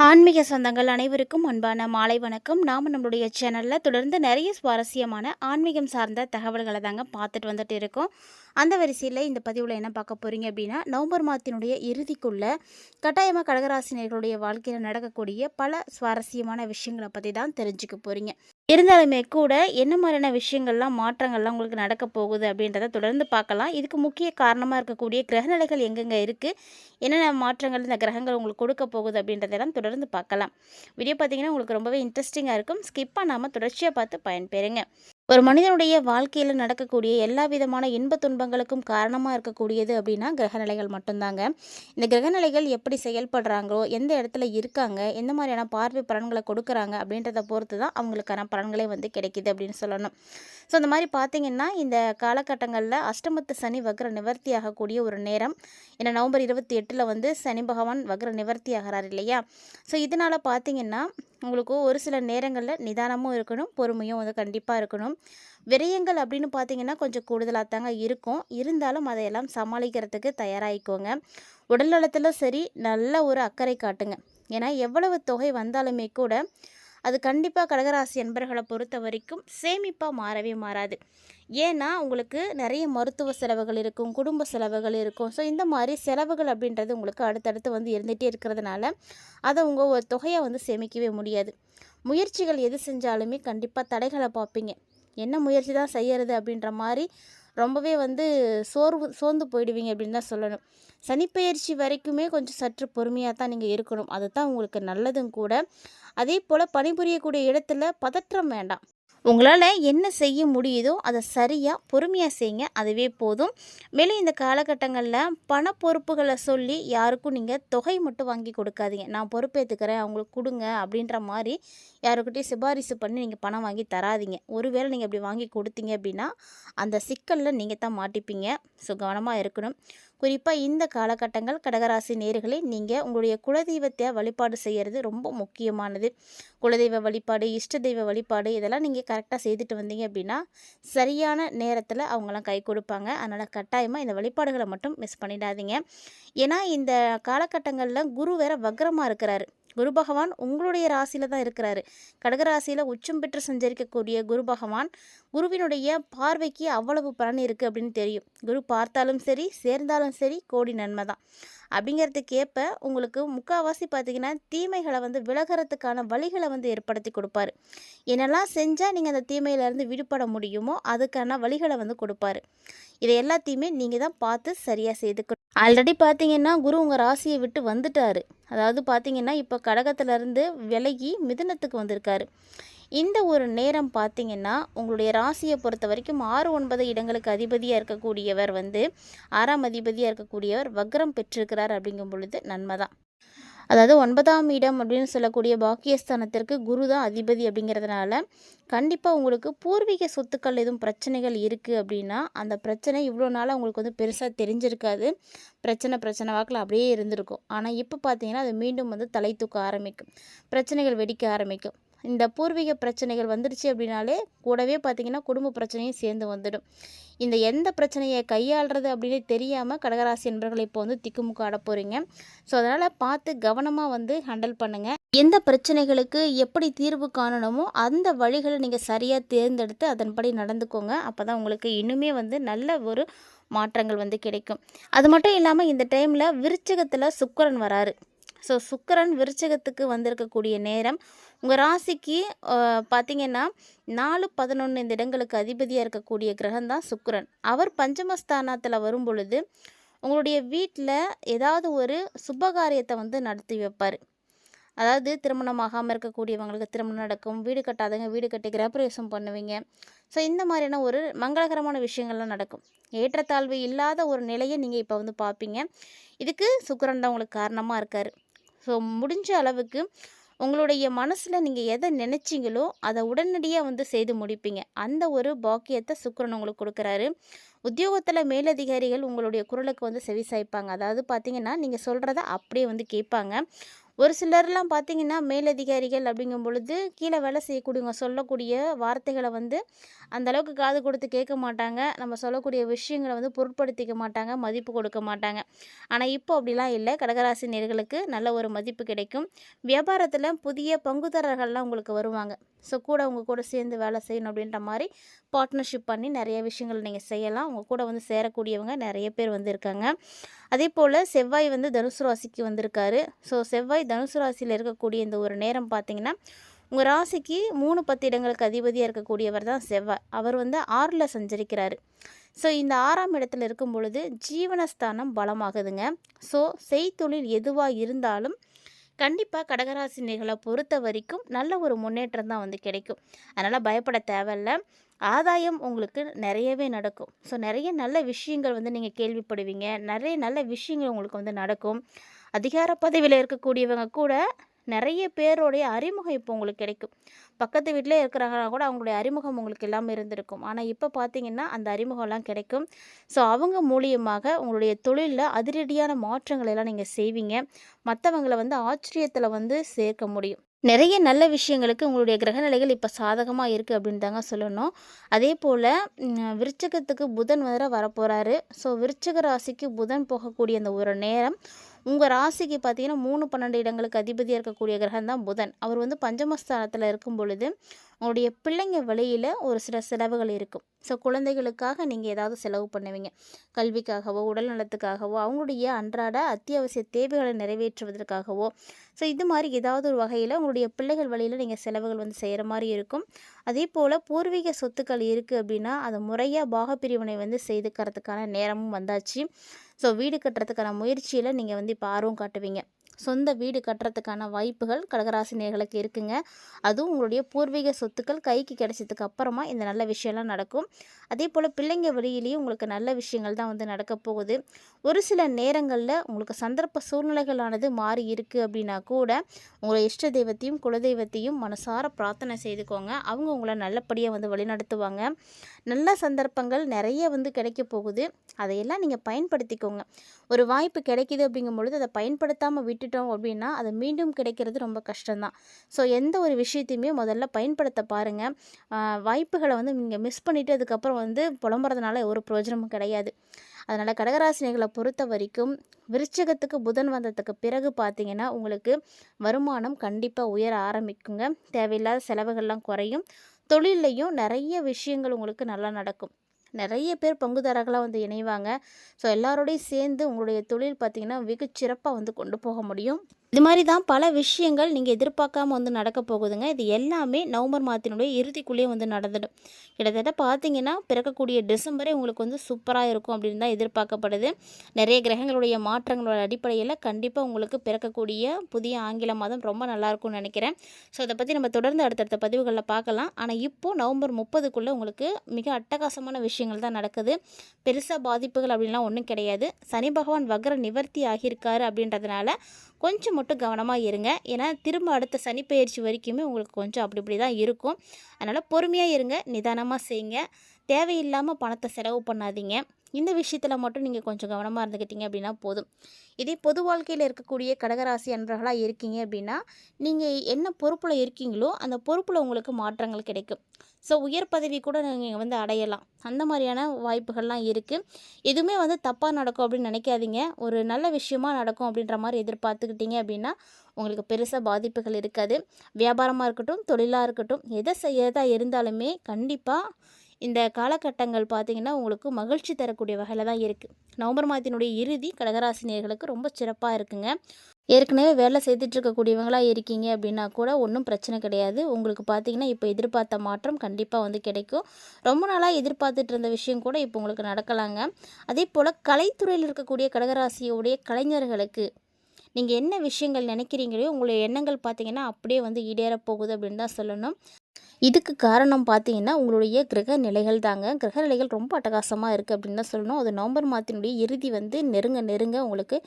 ஆன்மீக சொந்தங்கள் அனைவருக்கும் அன்பான மாலை வணக்கம். நாம் நம்மளுடைய சேனலில் தொடர்ந்து நிறைய சுவாரஸ்யமான ஆன்மீகம் சார்ந்த தகவல்களை தாங்க பார்த்துட்டு வந்துட்டு இருக்கோம். அந்த வரிசையில் இந்த பதிவில் என்ன பார்க்க போகிறீங்க அப்படின்னா நவம்பர் மாதத்தினுடைய இறுதிக்குள்ளே கட்டாயமாக கடகராசினியர்களுடைய வாழ்க்கையில் நடக்கக்கூடிய பல சுவாரஸ்யமான விஷயங்களை பற்றி தான் தெரிஞ்சுக்க போகிறீங்க இருந்தாலுமே கூட என்ன மாதிரியான விஷயங்கள்லாம் மாற்றங்கள்லாம் உங்களுக்கு நடக்க போகுது அப்படின்றத தொடர்ந்து பார்க்கலாம். இதுக்கு முக்கிய காரணமாக இருக்கக்கூடிய கிரகநிலைகள் எங்கெங்கே இருக்குது என்னென்ன மாற்றங்கள் இந்த கிரகங்கள் உங்களுக்கு கொடுக்க போகுது அப்படின்றதெல்லாம் தொடர்ந்து பார்க்கலாம். வீடியோ பார்த்தீங்கன்னா உங்களுக்கு ரொம்பவே இன்ட்ரெஸ்டிங்காக இருக்கும். ஸ்கிப் பண்ணாமல் தொடர்ச்சியாக பார்த்து பயன்பெறுங்க. ஒரு மனிதனுடைய வாழ்க்கையில் நடக்கக்கூடிய எல்லா விதமான இன்ப துன்பங்களுக்கும் காரணமாக இருக்கக்கூடியது அப்படின்னா கிரகநிலைகள் மட்டும்தாங்க. இந்த கிரகநிலைகள் எப்படி செயல்படுறாங்களோ எந்த இடத்துல இருக்காங்க எந்த மாதிரியான பார்வை பலன்களை கொடுக்குறாங்க அப்படின்றத பொறுத்து தான் அவங்களுக்கான பலன்களே வந்து கிடைக்கிது அப்படின்னு சொல்லணும். ஸோ அந்த மாதிரி பார்த்திங்கன்னா இந்த காலகட்டங்களில் அஷ்டமத்து சனி வக்ர நிவர்த்தி ஆகக்கூடிய ஒரு நேரம். ஏன்னா நவம்பர் இருபத்தி எட்டில் வந்து சனி பகவான் வக்ர நிவர்த்தி ஆகிறார் இல்லையா? ஸோ இதனால் பார்த்திங்கன்னா உங்களுக்கு ஒரு சில நேரங்களில் நிதானமும் இருக்கணும் பொறுமையும் வந்து கண்டிப்பாக இருக்கணும். விரயங்கள் அப்படின்னு பார்த்தீங்கன்னா கொஞ்சம் கூடுதலாக தாங்க இருக்கும். இருந்தாலும் அதையெல்லாம் சமாளிக்கிறதுக்கு தயாராகிக்கோங்க உடல்நலத்தில் சரி நல்ல ஒரு அக்கறை காட்டுங்க. ஏன்னா எவ்வளவு தொகை வந்தாலுமே கூட அது கண்டிப்பாக கடகராசி என்பர்களை பொறுத்த வரைக்கும் சேமிப்பாக மாறவே மாறாது. ஏன்னா உங்களுக்கு நிறைய மருத்துவ செலவுகள் இருக்கும் குடும்ப செலவுகள் இருக்கும். ஸோ இந்த மாதிரி செலவுகள் அப்படின்றது உங்களுக்கு அடுத்தடுத்து வந்து இருந்துகிட்டே இருக்கிறதுனால அதை உங்கள் ஒரு தொகையை வந்து சேமிக்கவே முடியாது. முயற்சிகள் எது செஞ்சாலுமே கண்டிப்பாக தடைகளை பார்ப்பீங்க. என்ன முயற்சி தான் செய்கிறது அப்படின்ற மாதிரி ரொம்பவே வந்து சோர்வு சோர்ந்து போயிடுவீங்க அப்படின்னு தான் சொல்லணும். சனிப்பெயர்ச்சி வரைக்குமே கொஞ்சம் சற்று பொறுமையாக தான் நீங்கள் இருக்கணும். அதுதான் உங்களுக்கு நல்லதும் கூட. அதே போல் பணிபுரியக்கூடிய இடத்துல பதற்றம் வேண்டாம். உங்களால் என்ன செய்ய முடியுதோ அதை சரியாக பொறுமையாக செய்யுங்க அதுவே போதும். மேலும் இந்த காலகட்டங்களில் பண பொறுப்புகளை சொல்லி யாருக்கும் நீங்கள் தொகை மட்டும் வாங்கி கொடுக்காதீங்க. நான் பொறுப்பேற்றுக்கிறேன் அவங்களுக்கு கொடுங்க அப்படின்ற மாதிரி யாருக்கிட்டையும் சிபாரிசு பண்ணி நீங்கள் பணம் வாங்கி தராதிங்க. ஒருவேளை நீங்கள் அப்படி வாங்கி கொடுத்தீங்க அப்படின்னா அந்த சிக்கலில் நீங்கள் தான் மாட்டிப்பீங்க. ஸோ கவனமாக இருக்கணும். குறிப்பாக இந்த காலகட்டங்கள் கடகராசி நேர்களை நீங்கள் உங்களுடைய குலதெய்வத்தை வழிபாடு செய்கிறது ரொம்ப முக்கியமானது. குலதெய்வ வழிபாடு இஷ்ட தெய்வ வழிபாடு இதெல்லாம் நீங்கள் கரெக்டாக செய்துட்டு வந்தீங்க அப்படின்னா சரியான நேரத்தில் அவங்களாம் கை கொடுப்பாங்க. அதனால் கட்டாயமாக இந்த வழிபாடுகளை மட்டும் மிஸ் பண்ணிடாதீங்க. ஏன்னா இந்த காலகட்டங்களில் குரு வேற வக்ரமாக இருக்கிறாரு. குரு பகவான் உங்களுடைய ராசியில் தான் இருக்கிறாரு. கடகராசியில் உச்சம் பெற்று சஞ்சரிக்கக்கூடிய குரு பகவான் குருவினுடைய பார்வைக்கு அவ்வளவு பலன் இருக்குது அப்படின்னு தெரியும். குரு பார்த்தாலும் சரி சேர்ந்தாலும் சரி கோடி நன்மை தான். அப்படிங்கிறதுக்கேற்ப உங்களுக்கு முக்கால்வாசி பார்த்திங்கன்னா தீமைகளை வந்து விலகிறதுக்கான வழிகளை வந்து ஏற்படுத்தி கொடுப்பாரு. என்னெல்லாம் செஞ்சால் நீங்கள் அந்த தீமையிலேருந்து விடுபட முடியுமோ அதுக்கான வழிகளை வந்து கொடுப்பாரு. இதை எல்லாத்தையுமே நீங்கள் தான் பார்த்து சரியாக செய்துக்கணும். ஆல்ரெடி பார்த்தீங்கன்னா குரு உங்கள் ராசியை விட்டு வந்துட்டார். அதாவது பார்த்தீங்கன்னா இப்போ கடகத்திலேருந்து விலகி மிதுனத்துக்கு வந்திருக்காரு. இந்த ஒரு நேரம் பார்த்தீங்கன்னா உங்களுடைய ராசியை பொறுத்த வரைக்கும் ஆறு ஒன்பது இடங்களுக்கு அதிபதியாக இருக்கக்கூடியவர் வந்து ஆறாம் அதிபதியாக இருக்கக்கூடியவர் வக்ரம் பெற்றிருக்கிறார் அப்படிங்கும் பொழுது நன்மை தான் அதாவது ஒன்பதாம் இடம் அப்படின்னு சொல்லக்கூடிய பாக்கியஸ்தானத்திற்கு குரு தான் அதிபதி அப்படிங்கிறதுனால கண்டிப்பாக உங்களுக்கு பூர்வீக சொத்துக்கள் எதுவும் பிரச்சனைகள் இருக்குது அப்படின்னா அந்த பிரச்சனை இவ்வளோ நாளாக உங்களுக்கு வந்து பெருசாக தெரிஞ்சிருக்காது. பிரச்சனை பிரச்சனை வாக்கில் அப்படியே இருந்திருக்கும். ஆனால் இப்போ பார்த்தீங்கன்னா அது மீண்டும் வந்து தலை தூக்க ஆரம்பிக்கும். பிரச்சனைகள் வெடிக்க ஆரம்பிக்கும். இந்த பூர்வீக பிரச்சனைகள் வந்துடுச்சு அப்படின்னாலே கூடவே பார்த்திங்கன்னா குடும்ப பிரச்சனையும் சேர்ந்து வந்துடும். இந்த எந்த பிரச்சனையை கையாளுறது அப்படின்னு தெரியாமல் கடகராசி என்பர்களை இப்போ வந்து திக்குமுக்க ஆட போகிறீங்க ஸோ அதனால் பார்த்து கவனமாக வந்து ஹேண்டில் பண்ணுங்கள் எந்த பிரச்சனைகளுக்கு எப்படி தீர்வு காணணுமோ அந்த வழிகளை நீங்கள் சரியாக தேர்ந்தெடுத்து அதன்படி நடந்துக்கோங்க. அப்போ தான் உங்களுக்கு இன்னுமே வந்து நல்ல ஒரு மாற்றங்கள் வந்து கிடைக்கும். அது மட்டும் இல்லாமல் இந்த டைமில் விருச்சகத்தில் சுக்கரன் வராரு. ஸோ சுக்கரன் விருச்சகத்துக்கு வந்திருக்கக்கூடிய நேரம் உங்கள் ராசிக்கு பார்த்திங்கன்னா நாலு பதினொன்று இந்த இடங்களுக்கு அதிபதியாக இருக்கக்கூடிய கிரகம் தான் சுக்கரன். அவர் பஞ்சமஸ்தானத்தில் வரும் பொழுது உங்களுடைய வீட்டில் ஏதாவது ஒரு சுபகாரியத்தை வந்து நடத்தி வைப்பார். அதாவது திருமணம் ஆகாமல் இருக்கக்கூடியவங்களுக்கு திருமணம் நடக்கும் வீடு கட்டாதவங்க வீடு கட்டி கிரகப்பிரவேசம் பண்ணுவீங்க. ஸோ இந்த மாதிரியான ஒரு மங்களகரமான விஷயங்கள்லாம் நடக்கும். ஏற்றத்தாழ்வு இல்லாத ஒரு நிலையை நீங்கள் இப்போ வந்து பார்ப்பீங்க இதுக்கு சுக்கரன் தான் உங்களுக்கு காரணமாக இருக்கார். ஸோ முடிஞ்ச அளவுக்கு உங்களுடைய மனசில் நீங்கள் எதை நினச்சிங்களோ அதை உடனடியாக வந்து செய்து முடிப்பீங்க. அந்த ஒரு பாக்கியத்தை சுக்கரன் உங்களுக்கு கொடுக்குறாரு. உத்தியோகத்தில் மேலதிகாரிகள் உங்களுடைய குரலுக்கு வந்து செவி சாய்ப்பாங்க. அதாவது பார்த்தீங்கன்னா நீங்கள் சொல்கிறத அப்படியே வந்து கேட்பாங்க. ஒரு சிலர்லாம் பார்த்தீங்கன்னா மேலதிகாரிகள் அப்படிங்கும் பொழுது கீழே வேலை செய்யக்கூடியவங்க சொல்லக்கூடிய வார்த்தைகளை வந்து அந்தளவுக்கு காது கொடுத்து கேட்க மாட்டாங்க. நம்ம சொல்லக்கூடிய விஷயங்களை வந்து பொருட்படுத்திக்க மாட்டாங்க மதிப்பு கொடுக்க மாட்டாங்க. ஆனால் இப்போ அப்படிலாம் இல்லை. கடகராசி நேர்களுக்கு நல்ல ஒரு மதிப்பு கிடைக்கும். வியாபாரத்தில் புதிய பங்குதாரர்கள்லாம் உங்களுக்கு வருவாங்க. ஸோ கூட உங்கள் கூட சேர்ந்து வேலை செய்யணும் அப்படின்ற மாதிரி பார்ட்னர்ஷிப் பண்ணி நிறைய விஷயங்கள் நீங்கள் செய்யலாம். உங்கள் கூட வந்து சேரக்கூடியவங்க நிறைய பேர் வந்து இருக்காங்க. அதே போல் செவ்வாய் வந்து தனுசு ராசிக்கு வந்திருக்காரு. ஸோ செவ்வாய் தனுசு ராசியில் இருக்கக்கூடிய இந்த ஒரு நேரம் பார்த்தீங்கன்னா உங்கள் ராசிக்கு மூணு பத்து இடங்களுக்கு அதிபதியாக இருக்கக்கூடியவர் தான் செவ்வாய். அவர் வந்து ஆறில் சஞ்சரிக்கிறாரு. ஸோ இந்த ஆறாம் இடத்துல இருக்கும் பொழுது ஜீவனஸ்தானம் பலமாகுதுங்க. ஸோ செய்தொழில் எதுவாக இருந்தாலும் கண்டிப்பாக கடகராசினிகளை பொறுத்த வரைக்கும் நல்ல ஒரு முன்னேற்றம் தான் வந்து கிடைக்கும். அதனால் பயப்பட தேவையில்ல. ஆதாயம் உங்களுக்கு நிறையவே நடக்கும். ஸோ நிறைய நல்ல விஷயங்கள் வந்து நீங்கள் கேள்விப்படுவீங்க. நிறைய நல்ல விஷயங்கள் உங்களுக்கு வந்து நடக்கும். அதிகார பதவியில் இருக்கக்கூடியவங்க கூட நிறைய பேருடைய அறிமுகம் இப்போ உங்களுக்கு கிடைக்கும். பக்கத்து வீட்டிலே இருக்கிறாங்கன்னா கூட அவங்களுடைய அறிமுகம் உங்களுக்கு இல்லாமல் இருந்திருக்கும். ஆனால் இப்போ பார்த்தீங்கன்னா அந்த அறிமுகம்லாம் கிடைக்கும். ஸோ அவங்க மூலியமாக உங்களுடைய தொழிலில் அதிரடியான மாற்றங்களை எல்லாம் நீங்கள் செய்வீங்க. மற்றவங்களை வந்து ஆச்சரியத்தில் வந்து சேர்க்க முடியும். நிறைய நல்ல விஷயங்களுக்கு உங்களுடைய கிரகநிலைகள் இப்போ சாதகமாக இருக்குது அப்படின்னு தாங்க சொல்லணும். அதே போல் விருச்சகத்துக்கு புதன் வேற வரப்போகிறாரு ஸோ விருச்சக ராசிக்கு புதன் போகக்கூடிய அந்த ஒரு நேரம் உங்கள் ராசிக்கு பார்த்தீங்கன்னா மூணு பன்னெண்டு இடங்களுக்கு அதிபதியாக இருக்கக்கூடிய கிரகம் தான் புதன். அவர் வந்து பஞ்சமஸ்தானத்தில் இருக்கும் பொழுது உங்களுடைய பிள்ளைங்க வழியில் ஒரு சில செலவுகள் இருக்கும். ஸோ குழந்தைகளுக்காக நீங்கள் ஏதாவது செலவு பண்ணுவீங்க. கல்விக்காகவோ உடல் நலத்துக்காகவோ அவங்களுடைய அன்றாட அத்தியாவசிய தேவைகளை நிறைவேற்றுவதற்காகவோ ஸோ இது மாதிரி ஏதாவது ஒரு வகையில் உங்களுடைய பிள்ளைகள் வழியில் நீங்கள் செலவுகள் வந்து செய்கிற மாதிரி இருக்கும். அதே போல் பூர்வீக சொத்துக்கள் இருக்குது அப்படின்னா அதை முறையாக பாகப்பிரிவினை வந்து செய்துக்கிறதுக்கான நேரமும் வந்தாச்சு. ஸோ வீடு கட்டுறதுக்கான முயற்சியில் நீங்கள் வந்து இப்போ ஆர்வம் காட்டுவீங்க. சொந்த வீடு கட்டுறதுக்கான வாய்ப்புகள் கடகராசினியர்களுக்கு இருக்குங்க. அதுவும் உங்களுடைய பூர்வீக சொத்துக்கள் கைக்கு கிடைச்சதுக்கு அப்புறமா இந்த நல்ல விஷயம்லாம் நடக்கும். அதே போல் பிள்ளைங்க வழியிலேயும் உங்களுக்கு நல்ல விஷயங்கள் தான் வந்து நடக்க போகுது. ஒரு சில நேரங்களில் உங்களுக்கு சந்தர்ப்ப சூழ்நிலைகளானது மாறி இருக்குது அப்படின்னா கூட உங்களை இஷ்ட தெய்வத்தையும் குலதெய்வத்தையும் மனசார பிரார்த்தனை செய்துக்கோங்க. அவங்க உங்களை நல்லபடியாக வந்து வழிநடத்துவாங்க. நல்ல சந்தர்ப்பங்கள் நிறைய வந்து கிடைக்க போகுது. அதையெல்லாம் நீங்கள் பயன்படுத்திக்கோங்க. ஒரு வாய்ப்பு கிடைக்கிது அப்படிங்கும் பொழுது அதை பயன்படுத்தாமல் விட்டுட்டோம் அப்படின்னா அது மீண்டும் கிடைக்கிறது ரொம்ப கஷ்டம்தான். ஸோ எந்த ஒரு விஷயத்தையுமே முதல்ல பயன்படுத்த பாருங்கள் வாய்ப்புகளை வந்து நீங்கள் மிஸ் பண்ணிவிட்டு அதுக்கப்புறம் வந்து புலம்புறதுனால ஒரு பிரயோஜனமும் கிடையாது. அதனால் கடகராசினிகளை பொறுத்த வரைக்கும் விருச்சகத்துக்கு புதன் வந்ததுக்கு பிறகு பார்த்தீங்கன்னா உங்களுக்கு வருமானம் கண்டிப்பாக உயர ஆரம்பிக்குங்க. தேவையில்லாத செலவுகள்லாம் குறையும். தொழிலையும் நிறைய விஷயங்கள் உங்களுக்கு நல்லா நடக்கும். நிறைய பேர் பங்குதாரர்களாக வந்து இணைவாங்க. ஸோ எல்லாரோடையும் சேர்ந்து உங்களுடைய தொழில் பார்த்திங்கன்னா வெகு சிறப்பாக வந்து கொண்டு போக முடியும். இது மாதிரி தான் பல விஷயங்கள் நீங்கள் எதிர்பார்க்காம வந்து நடக்க போகுதுங்க. இது எல்லாமே நவம்பர் மாதத்தினுடைய இறுதிக்குள்ளேயே வந்து நடந்துடும் கிட்டத்தட்ட பார்த்தீங்கன்னா பிறக்கக்கூடிய டிசம்பரே உங்களுக்கு வந்து சூப்பராக இருக்கும் அப்படின்னு தான் எதிர்பார்க்கப்படுது. நிறைய கிரகங்களுடைய மாற்றங்களோட அடிப்படையில் கண்டிப்பாக உங்களுக்கு பிறக்கக்கூடிய புதிய ஆங்கில மாதம் ரொம்ப நல்லாயிருக்கும்னு நினைக்கிறேன். ஸோ அதை பற்றி நம்ம தொடர்ந்து அடுத்தடுத்த பதிவுகளில் பார்க்கலாம். ஆனால் இப்போது நவம்பர் முப்பதுக்குள்ளே உங்களுக்கு மிக அட்டகாசமான விஷயங்கள் தான் நடக்குது. பெருசாக பாதிப்புகள் அப்படின்லாம் ஒன்றும் கிடையாது. சனி பகவான் வக்ர நிவர்த்தி ஆகியிருக்காரு அப்படின்றதுனால கொஞ்சம் மட்டும் கவனமாக இருங்க. ஏன்னா திரும்ப அடுத்த சனிப்பெயர்ச்சி வரைக்குமே உங்களுக்கு கொஞ்சம் அப்படி இப்படி தான் இருக்கும். அதனால் பொறுமையாக இருங்க. நிதானமாக செய்யுங்க. தேவையில்லாமல் பணத்தை செலவு பண்ணாதீங்க. இந்த விஷயத்தில் மட்டும் நீங்கள் கொஞ்சம் கவனமாக இருந்துக்கிட்டீங்க அப்படின்னா போதும். இதே பொது வாழ்க்கையில் இருக்கக்கூடிய கடகராசி அன்பர்களாக இருக்கீங்க அப்படின்னா நீங்கள் என்ன பொறுப்பில் இருக்கீங்களோ அந்த பொறுப்பில் உங்களுக்கு மாற்றங்கள் கிடைக்கும். ஸோ உயர் பதவி கூட நீங்கள் வந்து அடையலாம். அந்த மாதிரியான வாய்ப்புகள்லாம் இருக்குது எதுவுமே வந்து தப்பாக நடக்கும் அப்படின்னு நினைக்காதீங்க. ஒரு நல்ல விஷயமா நடக்கும் அப்படின்ற மாதிரி எதிர்பார்த்துக்கிட்டீங்க அப்படின்னா உங்களுக்கு பெருசாக பாதிப்புகள் இருக்காது. வியாபாரமாக இருக்கட்டும் தொழிலாக இருக்கட்டும் எதை செய்யறதா இருந்தாலுமே கண்டிப்பாக இந்த காலகட்டங்கள் பார்த்திங்கன்னா உங்களுக்கு மகிழ்ச்சி தரக்கூடிய வகையில் தான் இருக்குது நவம்பர் மாதத்தினுடைய இறுதி கடகராசினியர்களுக்கு ரொம்ப சிறப்பாக இருக்குங்க. ஏற்கனவே வேலை செய்துட்டு இருக்கக்கூடியவங்களாக இருக்கீங்க அப்படின்னா கூட ஒன்றும் பிரச்சனை கிடையாது. உங்களுக்கு பார்த்தீங்கன்னா இப்போ எதிர்பார்த்த மாற்றம் கண்டிப்பாக வந்து கிடைக்கும். ரொம்ப நாளாக எதிர்பார்த்துட்டு இருந்த விஷயம் கூட இப்போ உங்களுக்கு நடக்கலாங்க. அதே போல் கலைத்துறையில் இருக்கக்கூடிய கடகராசியோடைய கலைஞர்களுக்கு நீங்கள் என்ன விஷயங்கள் நினைக்கிறீங்களோ உங்களுடைய எண்ணங்கள் பார்த்தீங்கன்னா அப்படியே வந்து ஈடேற போகுது அப்படின்னு தான் சொல்லணும். இதுக்கு காரணம் பார்த்தீங்கன்னா உங்களுடைய கிரக நிலைகள் தாங்க. கிரக நிலைகள் ரொம்ப அட்டகாசமாக இருக்குது அப்படின்னு தான் சொல்லணும். அது நவம்பர் மாதத்தினுடைய இறுதி வந்து நெருங்க நெருங்க உங்களுக்கு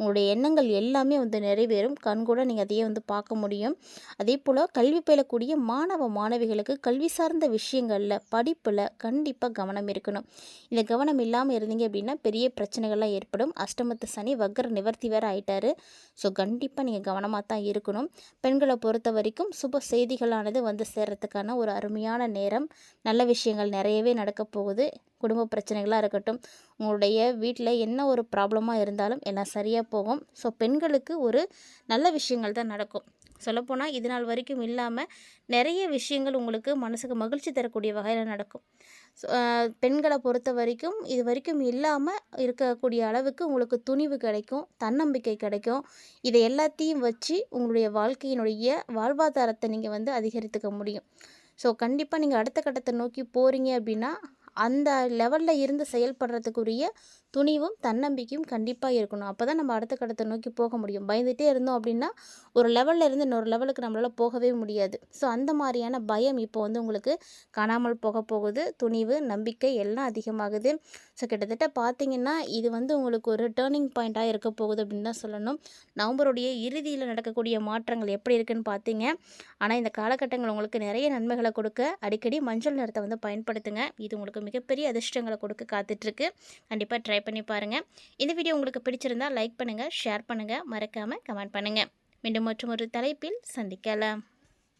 உங்களுடைய எண்ணங்கள் எல்லாமே வந்து நிறைவேறும். கண்கூட நீங்கள் அதையே வந்து பார்க்க முடியும். அதே போல் கல்வி பயிலக்கூடிய மாணவ மாணவிகளுக்கு கல்வி சார்ந்த விஷயங்களில் படிப்பில் கண்டிப்பாக கவனம் இருக்கணும். இந்த கவனம் இல்லாமல் இருந்தீங்க அப்படின்னா பெரிய பிரச்சனைகள்லாம் ஏற்படும். அஷ்டமத்து சனி வக்கர நிவர்த்தி வேறு ஆயிட்டாரு. ஸோ கண்டிப்பாக நீங்கள் கவனமாக தான் இருக்கணும். பெண்களை பொறுத்த வரைக்கும் சுப செய்திகளானது வந்து சேர்றதுக்கான ஒரு அருமையான நேரம் நல்ல விஷயங்கள் நிறையவே நடக்க போகுது. குடும்ப பிரச்சனைகளாக இருக்கட்டும் உங்களுடைய வீட்டில் என்ன ஒரு ப்ராப்ளமாக இருந்தாலும் எல்லாம் சரியாக போகும். ஸோ பெண்களுக்கு ஒரு நல்ல விஷயங்கள் தான் நடக்கும். சொல்லப்போனால் இது நாள் வரைக்கும் இல்லாமல் நிறைய விஷயங்கள் உங்களுக்கு மனசுக்கு மகிழ்ச்சி தரக்கூடிய வகையில் நடக்கும். பெண்களை பொறுத்த வரைக்கும் இது வரைக்கும் இல்லாமல் இருக்கக்கூடிய அளவுக்கு உங்களுக்கு துணிவு கிடைக்கும் தன்னம்பிக்கை கிடைக்கும். இதை எல்லாத்தையும் வச்சு உங்களுடைய வாழ்க்கையினுடைய வாழ்வாதாரத்தை நீங்கள் வந்து அதிகரித்துக்க முடியும். ஸோ கண்டிப்பாக நீங்கள் அடுத்த கட்டத்தை நோக்கி போகிறீங்க அப்படின்னா அந்த லெவலில் இருந்து செயல்படுறதுக்குரிய துணிவும் தன்னம்பிக்கையும் கண்டிப்பாக இருக்கணும். அப்போ தான் நம்ம அடுத்த கட்டத்தை நோக்கி போக முடியும். பயந்துகிட்டே இருந்தோம் அப்படின்னா ஒரு லெவலில் இருந்து இன்னொரு லெவலுக்கு நம்மளால் போகவே முடியாது. ஸோ அந்த மாதிரியான பயம் இப்போ வந்து உங்களுக்கு காணாமல் போக போகுது. துணிவு நம்பிக்கை எல்லாம் அதிகமாகுது. ஸோ கிட்டத்தட்ட பார்த்தீங்கன்னா இது வந்து உங்களுக்கு ஒரு டேர்னிங் பாயிண்ட்டாக இருக்க போகுது அப்படின்னு தான் சொல்லணும். நவம்பருடைய இறுதியில் நடக்கக்கூடிய மாற்றங்கள் எப்படி இருக்குன்னு பார்த்தீங்க. ஆனால் இந்த காலகட்டங்கள் உங்களுக்கு நிறைய நன்மைகளை கொடுக்க அடிக்கடி மஞ்சள் நிறத்தை வந்து பயன்படுத்துங்க. இது உங்களுக்கு மிகப்பெரிய அதிர்ஷ்டங்களை கொடுக்க காத்துட்ருக்கு. கண்டிப்பாக ட்ரை பண்ணி பாருங்கள் இந்த வீடியோ உங்களுக்கு பிடிச்சிருந்தால் லைக் பண்ணுங்கள் ஷேர் பண்ணுங்கள் மறக்காமல் கமெண்ட் பண்ணுங்கள் மீண்டும் மற்றும் ஒரு தலைப்பில் சந்திக்கலாம்.